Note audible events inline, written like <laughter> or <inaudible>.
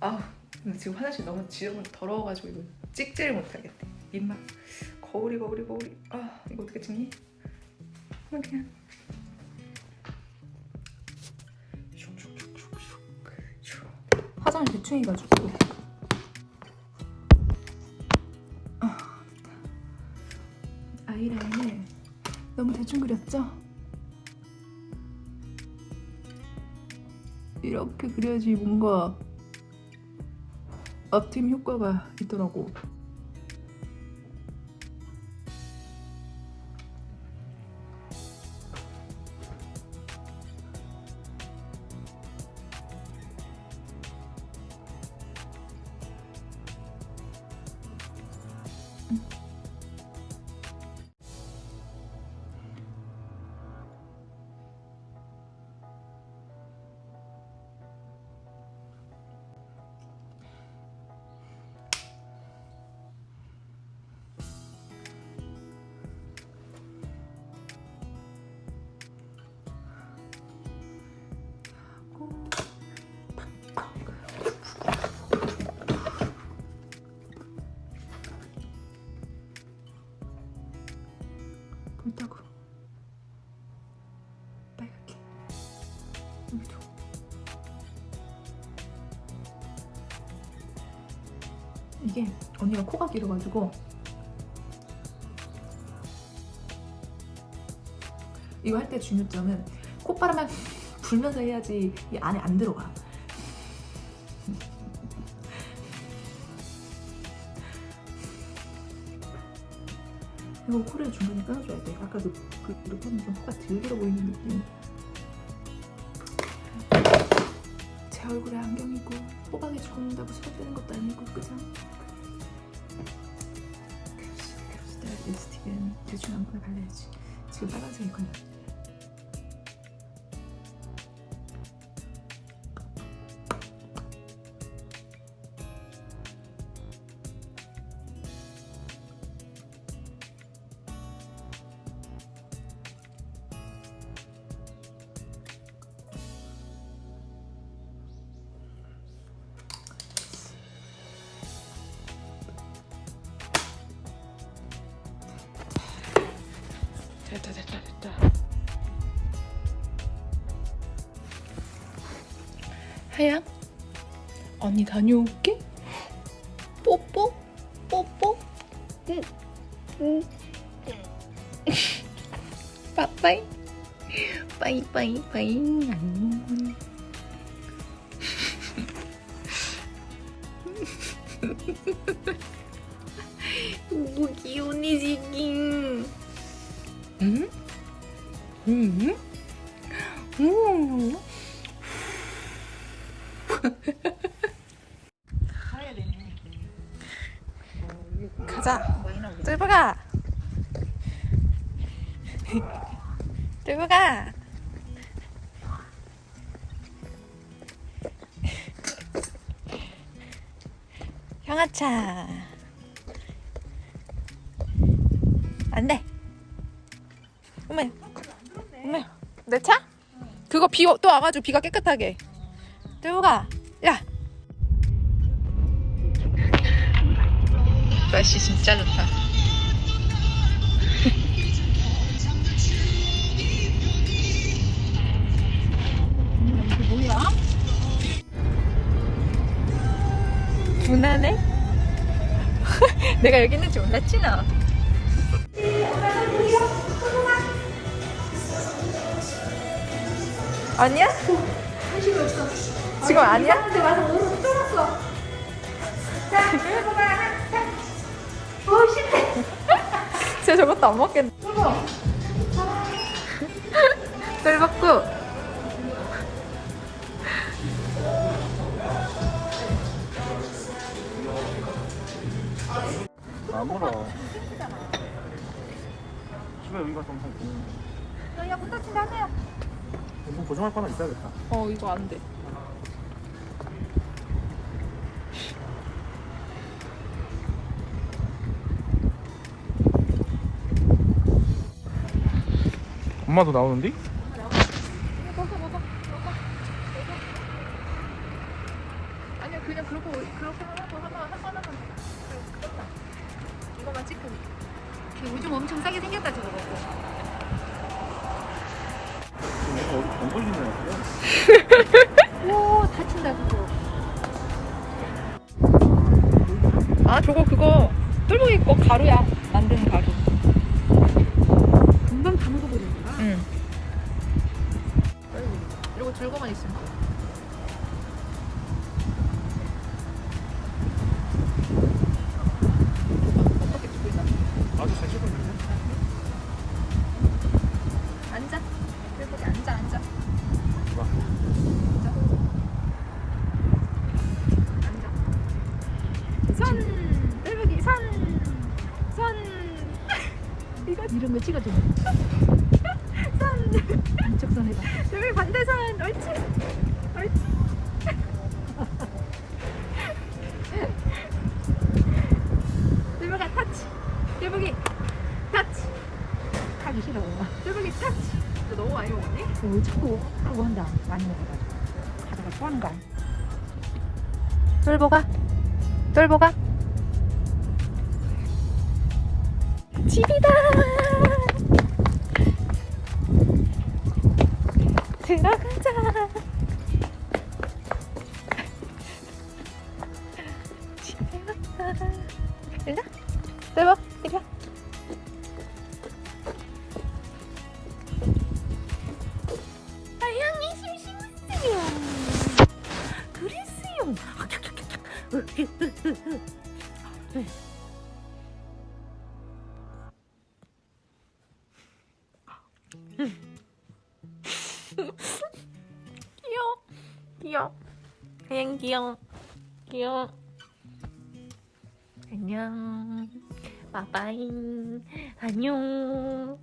아 근데 지금 화장실 너무 지저분 더러워가지고 이거 찍지를 못하겠대. 입맛 거울이 거울이 거울이 아 이거 어떻게 찍니? 그냥 그냥. 화장을 대충 해가지고 아, 아이라인을 너무 대충 그렸죠? 이렇게 그려야지 뭔가 앞팀 효과가 있더라고. 볼따고. 빨갛게. 여기도. 이게 언니가 코가 길어가지고. 이거 할 때 중요점은 콧바람만 <laughs> 불면서 해야지 이 안에 안 들어가 이거 코를 중간에 끊어줘야 돼. 아까도 그 이렇게 하면 좀 코가 들들어 보이는 느낌. 제 얼굴에 안경이고 호박이 죽는다고 싫어지는 것도 아니고 그죠? 그럽시다. 립스틱은 대충 아무거나 발라야지. 지금 빨간색이 걸려. 하양 언니 다녀올게. 뽀뽀 뽀뽀. <laughs> 빠빠이 빠이빠이 빠이 안녕. <laughs> 가자. 들고 가. 들고 가. 형아차. 안 돼. 어머, 어머, 내 차? 그거 비 또 와가지고 비가 깨끗하게. 들고 가. 야. 날씨 진짜 좋다. 이게 뭐야? 분하네? 내가 여기 있는지 몰랐지 너? 아니야? 지금 아니야? 근데 와서 오늘 쫄았어. 자, 이거 봐. 자. 어, 싫네. 쟤 저것도 안 먹겠네. 저거. 뜰먹고 안 물어. 집에 여기가 좀 항상 좋은데. 야, 붙어친다 하세요. 뭐 보정할 거 하나 있어야겠다. 어 이거 안 돼. 엄마도 나오는데? 아니야 그냥 그러고 그렇게 하고 하면 한번 하면 끝나. 이거만 찍으면. 걔 오줌 엄청 싸게 생겼다 저거 먹고. 지금 어디 병 걸리는 애오 다친다 그거. 아 저거 그거 똘보기 거 가루야. 만드는 가루. 금방 다 거야. 응. 이러고 들고만 있으면 돼. 어떻게 들고 있나? 아주 잘 찍었는데? 앉아. 똘보기 앉아 앉아. 와. 앉아. 앉아. 손. 똘보기 손. 손. 이거 이런 거 찍어줘. <laughs> 옳지. 옳지. <laughs> 터치. 터치. 하기 싫어. 터치. 너 너무 많이 먹었니? 어, 자꾸 하고 한다. 많이 먹어가지고. 가다가 토하는 거 아니야? 똘보가 똘보가 집이다 들어가자. 집에 왔다 일로 똘보 이리 귀여워. 귀여워. 그냥 귀여워. 귀여워. 안녕. 빠빠이. 안녕